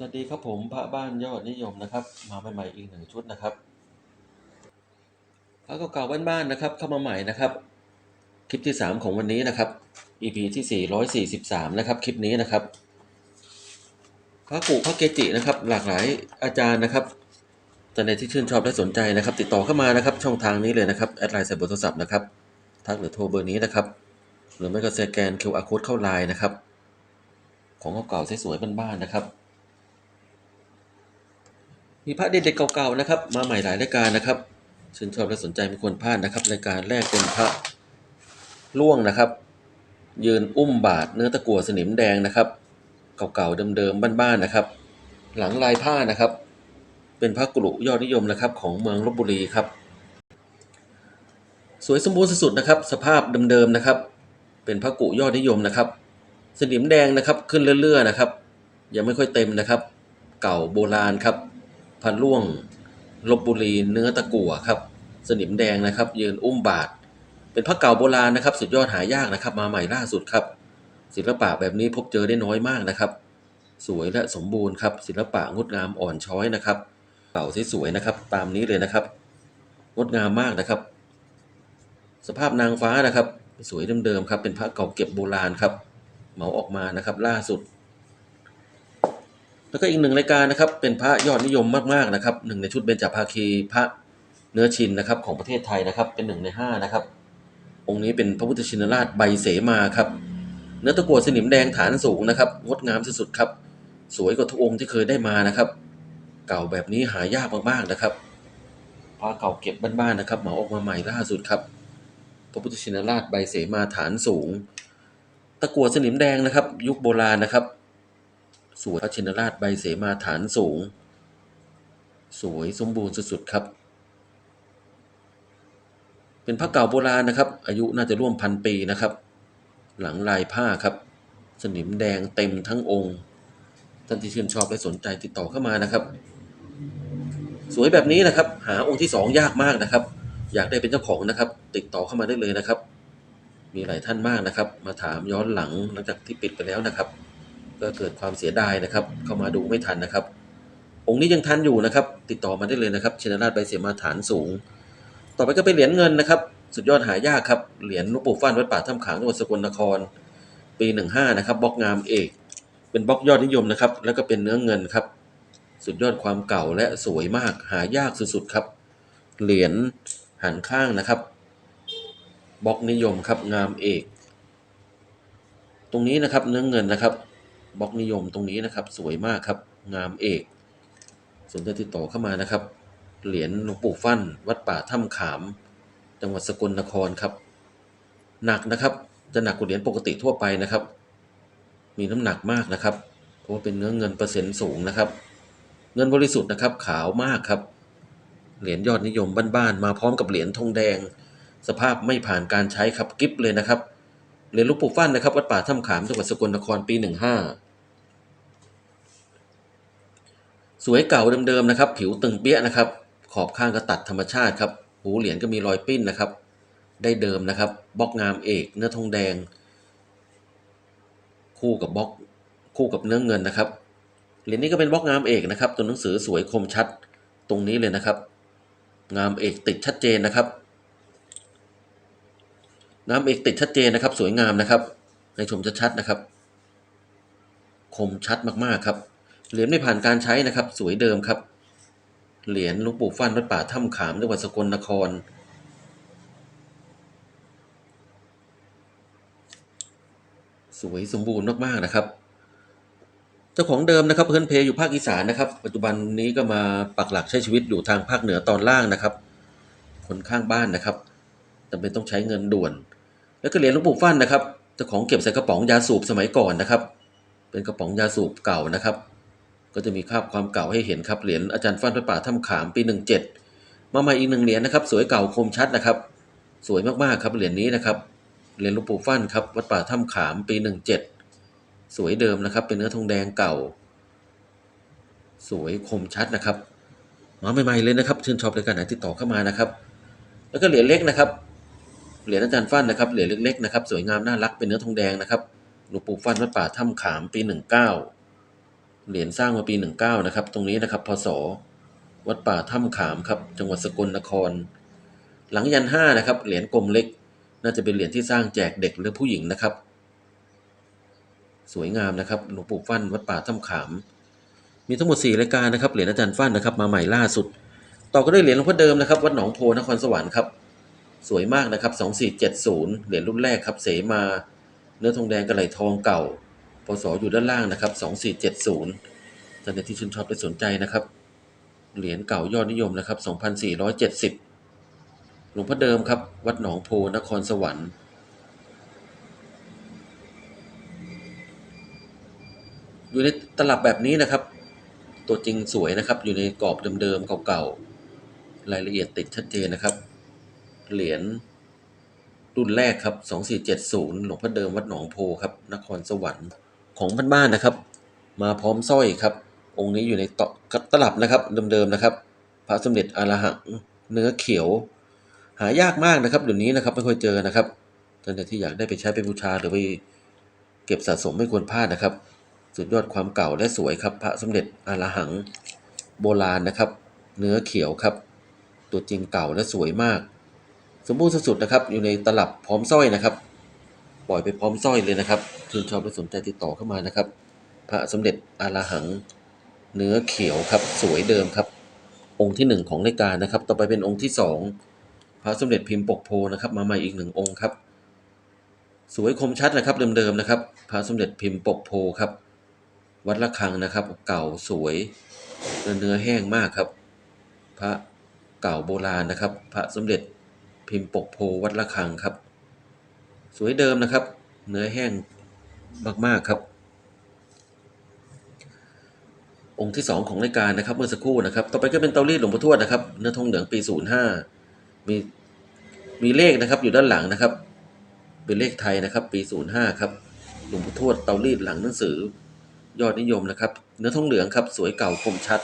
สวัสดีครับผมพระบ้านยอดนิยมนะครับ มาใหม่ๆอีกหนึ่งชุดนะครับพระเก่าๆบ้านๆนะครับ เข้ามาใหม่นะครับ คลิปที่ 3 ของวันนี้นะครับ EP ที่ 443 นะครับ คลิปนี้นะครับ พระกุพระเกจินะครับ หลากหลายอาจารย์นะครับท่านใดที่ชื่นชอบและสนใจนะครับ ติดต่อเข้ามานะครับ ช่องทางนี้เลยนะครับแอดไลน์ใส่เบอร์โทรศัพท์นะครับทักหรือโทรเบอร์นี้นะครับ หรือไม่ก็สแกน QR code เข้าไลน์นะครับ ของเก่าๆสวยๆบ้านๆนะครับ มีพระเด็ดๆเก่าๆนะครับ มาใหม่หลายรายการนะครับชื่นชอบและสนใจไม่ควรพลาดนะครับ รายการแรกเป็นพระล่วงนะครับ ยืนอุ้มบาทเนื้อตะกั่วสนิมแดงนะครับ เก่าๆเดิมๆบ้านๆนะครับ หลังลายผ้านะครับ เป็นพระกรุยอดนิยมนะครับ ของเมืองลบบุรีครับ สวยสมบูรณ์สุดๆนะครับ สภาพเดิมๆนะครับ เป็นพระกุยอดนิยมนะครับ สนิมแดงนะครับขึ้นเรื่อยๆนะครับ ยังไม่ค่อยเต็มนะครับ เก่าโบราณครับ พันล่วงลบบุรีเนื้อตะกั่วครับ สนิมแดงนะครับ ยืนอุ้มบาท เป็นพระเก่าโบราณนะครับ สุดยอดหายากนะครับ มาใหม่ล่าสุดครับ ศิลปะแบบนี้พบเจอได้น้อยมากนะครับ สวยและสมบูรณ์ครับ ศิลปะงดงามอ่อนช้อยนะครับเก่าสวยๆนะครับ ตามนี้เลยนะครับ งดงามมากนะครับ สภาพนางฟ้านะครับ สวยเดิมๆครับ เป็นพระเก่าเก็บโบราณครับ เหมาออกมานะครับ ล่าสุด แล้วก็อีกหนึ่งรายการนะครับเป็นพระยอดนิยมมากๆนะครับหนึ่งในชุดเบญจภาคีพระเนื้อชินนะครับของประเทศไทยนะครับเป็นหนึ่งในห้านะครับ องค์นี้เป็นพระพุทธชินราชใบเสมาครับเนื้อตะกั่วสนิมแดงฐานสูงนะครับงดงามสุดๆครับ สวยกว่าทุกองค์ที่เคยได้มานะครับ เก่าแบบนี้หายากมากๆนะครับพระเก่าเก็บบ้านๆนะครับเหมาออกมาใหม่ล่าสุดครับ พระพุทธชินราชใบเสมาฐานสูง ตะกั่วสนิมแดงนะครับ ยุคโบราณนะครับ สวยพระชินราชใบเสมาฐานสูง สวยสมบูรณ์สุดๆครับ เป็นพระเก่าโบราณนะครับ อายุน่าจะร่วมพันปีนะครับ หลังลายผ้าครับ สนิมแดงเต็มทั้งองค์ ท่านที่ชื่นชอบและสนใจติดต่อเข้ามานะครับ สวยแบบนี้นะครับ หาองค์ที่สองยากมากนะครับ อยากได้เป็นเจ้าของนะครับ ติดต่อเข้ามาได้เลยนะครับมีหลายท่านมากนะครับ มาถามย้อนหลังหลังจากที่ปิดไปแล้วนะครับ ก็เกิดความเสียดายนะครับ เข้ามาดูไม่ทันนะครับ องค์นี้ยังทันอยู่นะครับ ติดต่อมาได้เลยนะครับชินราชใบเสมาฐานสูง ต่อไปก็เป็นเหรียญเงินนะครับ สุดยอดหายากครับ เหรียญลวงปู่ฟั่นวัดป่าถ้ำขางจังหวัดสกลนคร ปี 15 นะครับบล็อกงามเอก เป็นบล็อกยอดนิยมนะครับ แล้วก็เป็นเนื้อเงินครับ สุดยอดความเก่าและสวยมากหายากสุดๆครับ เหรียญหันข้างนะครับบล็อกนิยมครับงามเอก ตรงนี้นะครับเนื้อเงินนะครับ บล็อกนิยมตรงนี้นะครับ สวยมากครับ งามเอกสนใจติดต่อเข้ามานะครับ เหรียญหลวงปู่ฟั่น วัดป่าถ้ำขาม จังหวัดสกลนครครับ หนักนะครับ จะหนักกว่าเหรียญปกติทั่วไปนะครับ มีน้ำหนักมากนะครับ เพราะว่าเป็นเนื้อเงินเปอร์เซ็นต์สูงนะครับ เงินบริสุทธิ์นะครับ ขาวมากครับ เหรียญยอดนิยมบ้านๆ มาพร้อมกับเหรียญทองแดง สภาพไม่ผ่านการใช้ครับ กิฟเลยนะครับ เหรียญหลูกปู่ฟั่นนะครับ วัดป่าถ้ำขาม จังหวัดสกลนคร ปี15 สวยเก่าเดิมๆนะครับ ผิวตึงเปี้ยนะครับ ขอบข้างก็ตัดธรรมชาติครับ หูเหรียญก็มีรอยปิ้นนะครับ ได้เดิมนะครับบล็อกงามเอก เนื้อทองแดง คู่กับบล็อกคู่กับเนื้อเงินนะครับเหรียญนี้ก็เป็นบล็อกงามเอกนะครับ ตัวหนังสือสวยคมชัดตรงนี้เลยนะครับ งามเอกติดชัดเจนนะครับ งามเอกติดชัดเจนนะครับ สวยงามนะครับในชมชัดๆนะครับ คมชัดมากๆครับ เหรียญไม่ผ่านการใช้นะครับ สวยเดิมครับ เหรียญหลวงปู่ฟั่นวัดป่าถ้ำขามจังหวัดสกลนคร สวยสมบูรณ์มากๆนะครับ เจ้าของเดิมนะครับเพื่อนเพยอยู่ภาคอีสานนะครับ ปัจจุบันนี้ก็มาปักหลักใช้ชีวิตอยู่ทางภาคเหนือตอนล่างนะครับ คนข้างบ้านนะครับจำเป็นต้องใช้เงินด่วน แล้วก็เหรียญหลวงปู่ฟั่นนะครับเจ้าของเก็บใส่กระป๋องยาสูบสมัยก่อนนะครับ เป็นกระป๋องยาสูบเก่านะครับ ก็จะมีคราบความเก่าให้เห็นครับเหรียญอาจารย์ฟั่นพระป่าถ้ำขามปี 17 มาใหม่อีกหนึ่งเหรียญนะครับ สวยเก่าคมชัดนะครับ สวยมากๆครับเหรียญนี้นะครับเหรียญหลวงปู่ฟั่นครับวัดป่าถ้ำขามปี 17 สวยเดิมนะครับ เป็นเนื้อทองแดงเก่า สวยคมชัดนะครับ มาใหม่ๆเลยนะครับชื่นชอบรายการไหนติดต่อเข้ามานะครับ แล้วก็เหรียญเล็กนะครับเหรียญอาจารย์ฟันนะครับเหรียญเล็กๆนะครับสวยงามน่ารักเป็นเนื้อทองแดงนะครับหลวงปู่ฟันวัดป่าถ้ำขามปี 19 เหรียญสร้างมาปี 19 นะครับ ตรงนี้นะครับ พศ วัดป่าถ้ำขามครับ จังหวัดสกลนคร หลังยันห้านะครับ เหรียญกลมเล็ก น่าจะเป็นเหรียญที่สร้างแจกเด็กหรือผู้หญิงนะครับ สวยงามนะครับ หลวงปู่ฟั่น วัดป่าถ้ำขาม มีทั้งหมด 4 รายการนะครับ เหรียญอาจารย์ฟั่นนะครับ มาใหม่ล่าสุด ต่อก็ได้เหรียญหลวงพ่อเดิมนะครับ วัดหนองโพนครสวรรค์ครับ สวยมากนะครับ 2470 เหรียญรุ่นแรกครับ เสมา เนื้อทองแดงกระไหลทองเก่า พศอยู่ด้านล่างนะครับ 2470ท่านใดที่ชื่นชอบและสนใจนะครับ เหรียญเก่ายอดนิยมนะครับ 2470 หลวงพ่อเดิมครับ วัดหนองโพนครสวรรค์อยู่ในตลับแบบนี้นะครับ ตัวจริงสวยนะครับ อยู่ในกรอบเดิมๆเก่าๆ รายละเอียดติดชัดเจนนะครับ เหรียญรุ่นแรกครับ 2470 หลวงพ่อเดิมวัดหนองโพครับ นครสวรรค์ ของบ้านๆนะครับ มาพร้อมสร้อยครับ องค์นี้อยู่ในตกตลับนะครับเดิมๆนะครับ พระสมเด็จอรหังเนื้อเขียว หายากมากนะครับเดี๋ยวนี้นะครับไม่ค่อยเจอนะครับท่านใดที่อยากได้ไปใช้ไปบูชาหรือไปเก็บสะสมไม่ควรพลาดนะครับ สุดยอดความเก่าและสวยครับ พระสมเด็จอรหังโบราณนะครับ เนื้อเขียวครับ ตัวจริงเก่าและสวยมาก สมบูรณ์สุดๆนะครับ อยู่ในตลับพร้อมสร้อยนะครับ ปล่อยไปพร้อมสร้อยเลยนะครับชื่นชอบและสนใจติดต่อเข้ามานะครับ พระสมเด็จอารหัง เนื้อเขียวครับ สวยเดิมครับ องค์ที่หนึ่งของรายการนะครับ ต่อไปเป็นองค์ที่สองพระสมเด็จพิมพ์ปกโพนะครับ มาใหม่อีกหนึ่งองค์ครับ สวยคมชัดนะครับเดิมๆนะครับ พระสมเด็จพิมพ์ปกโพครับ วัดละคังนะครับ เก่าสวยเนื้อแห้งมากครับ พระเก่าโบราณนะครับ พระสมเด็จพิมพ์ปกโพวัดละคังครับ สวยเดิมนะครับ เนื้อแห้งมากๆครับ องค์ที่ 2 ของรายการนะครับเมื่อสักครู่นะครับ ต่อไปก็เป็นเตารีดหลวงพ่อทวดนะครับ เนื้อทองเหลืองปี 05 มีมีเลขนะครับอยู่ด้านหลังนะครับ เป็นเลขไทยนะครับ ปี 05 ครับหลวงพ่อทวดเตารีดหลังหนังสือ ยอดนิยมนะครับ เนื้อทองเหลืองครับ สวยเก่าคมชัด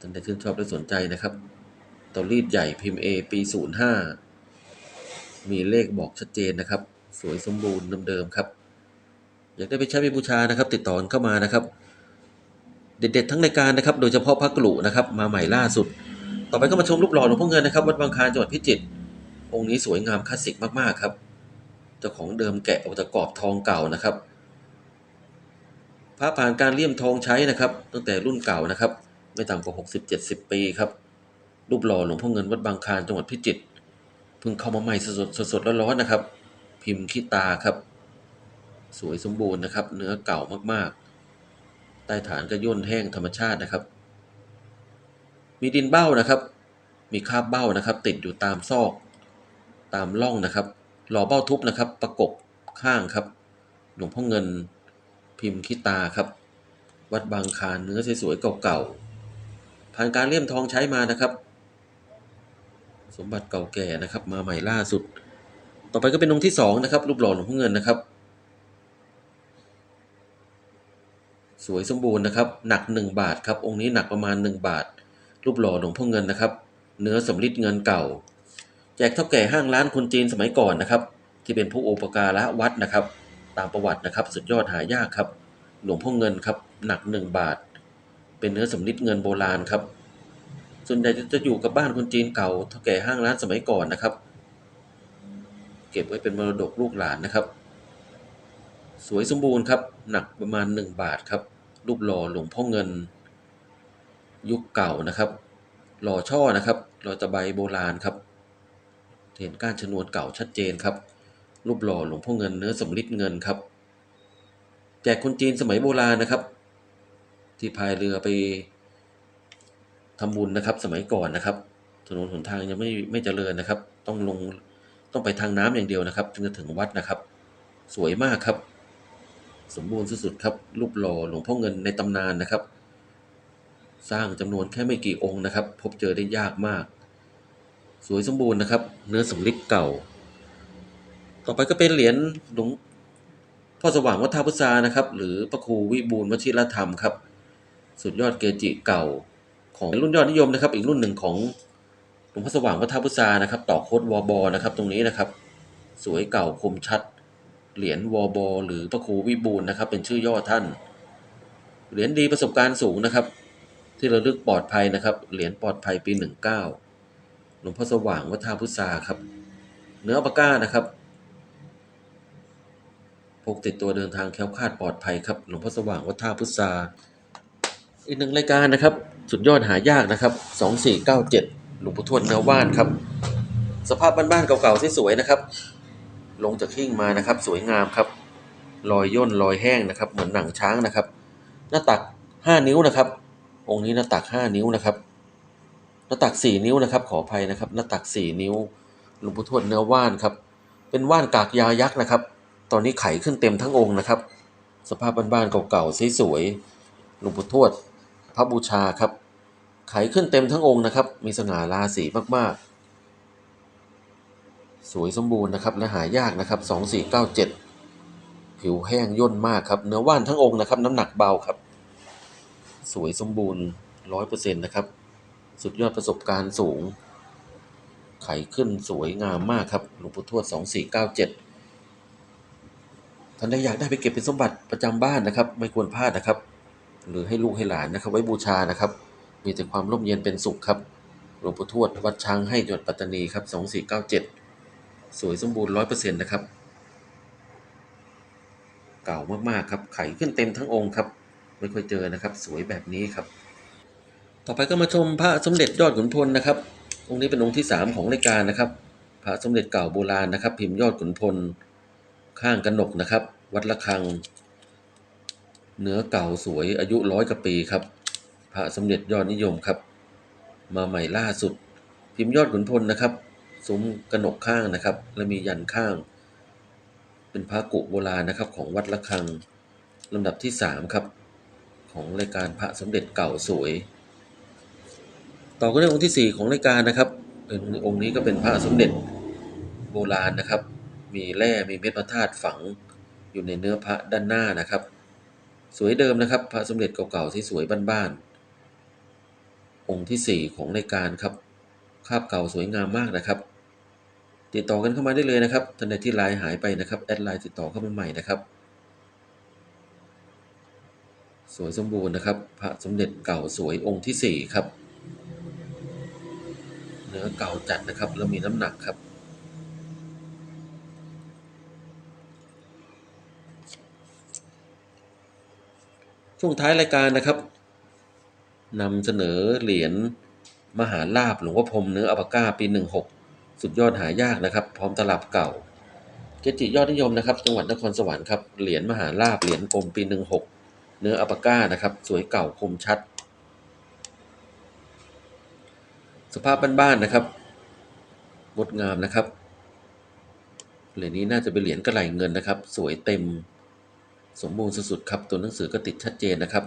ท่านใดชื่นชอบและสนใจนะครับเตารีดใหญ่พิมพ์ A ปี 05 มีเลขบอกชัดเจนนะครับ สวยสมบูรณ์เดิมๆครับ อยากได้ไปใช้ไปบูชานะครับ ติดต่อเข้ามานะครับ เด็ดๆทั้งรายการนะครับ โดยเฉพาะพระกลุนะครับมาใหม่ล่าสุด ต่อไปก็มาชมรูปหล่อหลวงพ่อเงินนะครับวัดบางคลานจังหวัดพิจิตรองค์นี้สวยงามคลาสสิกมากๆครับเจ้าของเดิมแกะออกจากกรอบทองเก่านะครับพระผ่านการเลี่ยมทองใช้นะครับ ตั้งแต่รุ่นเก่านะครับ ไม่ต่ำกว่า 60-70 ปีครับ รูปหล่อหลวงพ่อเงินวัดบางคลานจังหวัดพิจิตร พิ่งเข้ามาใหม่สดสดร้อนๆนะครับ พิมพ์ขี้ตาครับ สวยสมบูรณ์นะครับ เนื้อเก่ามากๆ ใต้ฐานก็ย่นแห้งธรรมชาตินะครับ มีดินเบ้านะครับ มีคราบเบ้านะครับ ติดอยู่ตามซอก ตามร่องนะครับหล่อเบ้าทุบนะครับ ประกบข้างครับ หลวงพ่อเงินพิมพ์ขี้ตาครับ วัดบางคานเนื้อสวยๆเก่าๆผ่านการเลี่ยมทองใช้มานะครับ สมบัติเก่าแก่นะครับ มาใหม่ล่าสุด ต่อไปก็เป็นองค์ที่สองนะครับ รูปหล่อหลวงพ่อเงินนะครับ สวยสมบูรณ์นะครับ หนัก 1 บาทครับ องค์นี้หนักประมาณ 1 บาท รูปหล่อหลวงพ่อเงินนะครับ เนื้อสำริดเงินเก่า แจกเท่าแก่ห้างร้านคนจีนสมัยก่อนนะครับ ที่เป็นผู้อุปการะวัดนะครับ ตามประวัตินะครับ สุดยอดหายากครับ หลวงพ่อเงินครับ หนัก 1 บาท เป็นเนื้อสำริดเงินโบราณครับ ส่วนใหญ่จะอยู่กับบ้านคนจีนเก่าเท่าแก่ห้างร้านสมัยก่อนนะครับ เก็บไว้เป็นมรดกลูกหลานนะครับ สวยสมบูรณ์ครับ หนักประมาณ 1 บาทครับ รูปหล่อหลวงพ่อเงิน ยุคเก่านะครับ หล่อช่อนะครับหล่อตะไบโบราณครับเห็นก้านชนวนเก่าชัดเจนครับ รูปหล่อหลวงพ่อเงินเนื้อสำริดเงินครับ แจกคนจีนสมัยโบราณนะครับ ที่พายเรือไป ทำบุญนะครับสมัยก่อนนะครับ ถนนหนทางยังไม่ไม่เจริญนะครับ ต้องลงต้องไปทางน้ำอย่างเดียวนะครับจึงจะถึงวัดนะครับ สวยมากครับ สมบูรณ์สุดๆครับรูปหล่อหลวงพ่อเงินในตำนานนะครับ สร้างจำนวนแค่ไม่กี่องค์นะครับ พบเจอได้ยากมาก สวยสมบูรณ์นะครับ เนื้อสำริดเก่า ต่อไปก็เป็นเหรียญหลวงพ่อสว่างวัดท่าพุทรานะครับ หรือพระครูวิบูลวชิรธรรมครับ สุดยอดเกจิเก่า ของรุ่นยอดนิยมนะครับ อีกรุ่นหนึ่งของหลวงพ่อสว่างวัดท่าพุทรานะครับ ต่อโคดวบนะครับ ตรงนี้นะครับ สวยเก่าคมชัด เหรียญวบหรือพระครูวิบูลนะครับ เป็นชื่อย่อท่าน เหรียญดีประสบการณ์สูงนะครับ ที่ระลึกปลอดภัยนะครับ เหรียญปลอดภัยปี 19 หลวงพ่อสว่างวัดท่าพุทราครับ เนื้อปากก้านะครับพกติดตัวเดินทางแคล้วคลาดปลอดภัยครับ หลวงพ่อสว่างวัดท่าพุทราอีกหนึ่งรายการนะครับ สุดยอดหายากนะครับ 2497 หลวงปู่ทวดเนื้อว่านครับ สภาพบ้านๆเก่าๆสวยๆนะครับ ลงจากหิ้งมานะครับ สวยงามครับ รอยย่นรอยแห้งนะครับ เหมือนหนังช้างนะครับ หน้าตัก 5 นิ้วนะครับ องค์นี้หน้าตัก 5 นิ้วนะครับ หน้าตัก 4 นิ้วนะครับ ขออภัยนะครับ หน้าตัก 4 นิ้ว หลวงปู่ทวดเนื้อว่านครับ เป็นว่านกากยายักษ์นะครับ ตอนนี้ไขขึ้นเต็มทั้งองค์นะครับ สภาพบ้านๆเก่าๆสวยๆหลวงปู่ทวด พระบูชาครับ ไขขึ้นเต็มทั้งองค์นะครับ มีสง่าราศีมากๆ สวยสมบูรณ์นะครับและหายากนะครับ 2497 ผิวแห้งย่นมากครับ เนื้อว่านทั้งองค์นะครับ น้ำหนักเบาครับ สวยสมบูรณ์ร้อยเปอร์เซ็นต์นะครับ สุดยอดประสบการณ์สูง ไขขึ้นสวยงามมากครับ หลวงปู่ทวด 2497ท่านใดอยากได้ไปเก็บเป็นสมบัติประจำบ้านนะครับ ไม่ควรพลาดนะครับ หรือให้ลูกให้หลานนะครับ ไว้บูชานะครับ มีแต่ความร่มเย็นเป็นสุขครับ หลวงปู่ทวดวัดช้างให้จังหวัดปัตตานีครับ2497 สวยสมบูรณ์100%นต์นะครับ เก่ามากๆครับ ไขขึ้นเต็มทั้งองค์ครับ ไม่ค่อยเจอนะครับ สวยแบบนี้ครับ ต่อไปก็มาชมพระสมเด็จยอดขุนพลนะครับ องค์นี้เป็นองค์ที่สามของรายการนะครับ พระสมเด็จเก่าโบราณนะครับ พิมพ์ยอดขุนพลข้างกนกนะครับ วัดละคัง เนื้อเก่าสวยอายุร้อยกว่าปีครับพระสมเด็จยอดนิยมครับ มาใหม่ล่าสุด พิมพ์ยอดขุนพลนะครับซุ้มกหนกข้างนะครับ และมียันข้าง เป็นพระกุโบราณนะครับของวัดละคังลำดับที่สามครับ ของรายการพระสมเด็จเก่าสวย ต่อกันด้วยองค์ที่สี่ของรายการนะครับเป็นองค์นี้ก็เป็นพระสมเด็จโบราณนะครับ มีแร่มีเม็ดพระธาตุฝังอยู่ในเนื้อพระด้านหน้านะครับ สวยเดิมนะครับ พระสมเด็จเก่าๆที่สวยบ้านๆองค์ที่สี่ของรายการครับคาบเก่าสวยงามมากนะครับ ติดต่อกันเข้ามาได้เลยนะครับท่านใดที่ไลน์หายไปนะครับแอดไลน์ติดต่อเข้ามาใหม่นะครับ สวยสมบูรณ์นะครับ พระสมเด็จเก่าสวยองค์ที่สี่ครับ เนื้อเก่าจัดนะครับแล้วมีน้ำหนักครับ ช่วงท้ายรายการนะครับนำเสนอเหรียญมหาลาบหลวงพ่อพรมเนื้ออัปปาก้าปี 16 สุดยอดหายากนะครับ พร้อมตลับเก่า เกจิยอดนิยมนะครับ จังหวัดนครสวรรค์ครับเหรียญมหาลาบเหรียญกลมปี 16 เนื้ออัปปาก้านะครับ สวยเก่าคมชัด สภาพบ้านๆนะครับงดงามนะครับเหรียญนี้น่าจะเป็นเหรียญกระไหลเงินนะครับ สวยเต็ม สมบูรณ์สุดๆครับ ตัวหนังสือก็ติดชัดเจนนะครับ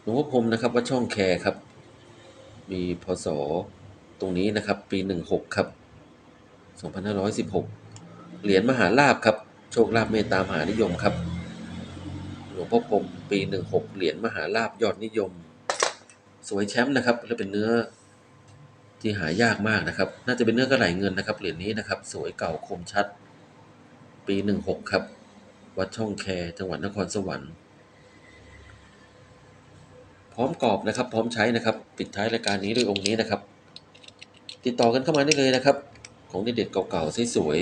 หลวงพ่อพรมนะครับว่าช่องแคร์ครับ มีพศตรงนี้นะครับ ปี 16 ครับ 2516 เหรียญมหาลาบครับ โชคลาภเมตตามหานิยมครับ หลวงพ่อพรมปี 16 เหรียญมหาลาบยอดนิยม สวยแชมป์นะครับ และเป็นเนื้อที่หายากมากนะครับ น่าจะเป็นเนื้อกระไหลเงินนะครับ เหรียญนี้นะครับ สวยเก่าคมชัด ปี 16 ครับ วัดช่องแค จังหวัดนครสวรรค์ พร้อมกรอบนะครับ พร้อมใช้นะครับ ปิดท้ายรายการนี้ด้วยองค์นี้นะครับ ติดต่อกันเข้ามาได้เลยนะครับ ของเด็ดๆเก่าๆสวย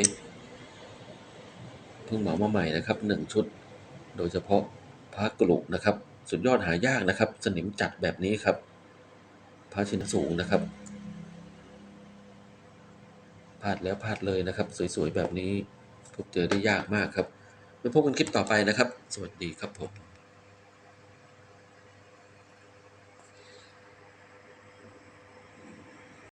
ๆเพิ่งเหมามาใหม่นะครับหนึ่งชุด โดยเฉพาะพระกรุนะครับ สุดยอดหายากนะครับ สนิมจัดแบบนี้ครับพระชิ้นสูงนะครับพลาดแล้วพลาดเลยนะครับ สวยๆแบบนี้พบเจอได้ยากมากครับ ไว้พบกันคลิปต่อไปนะครับ สวัสดีครับผม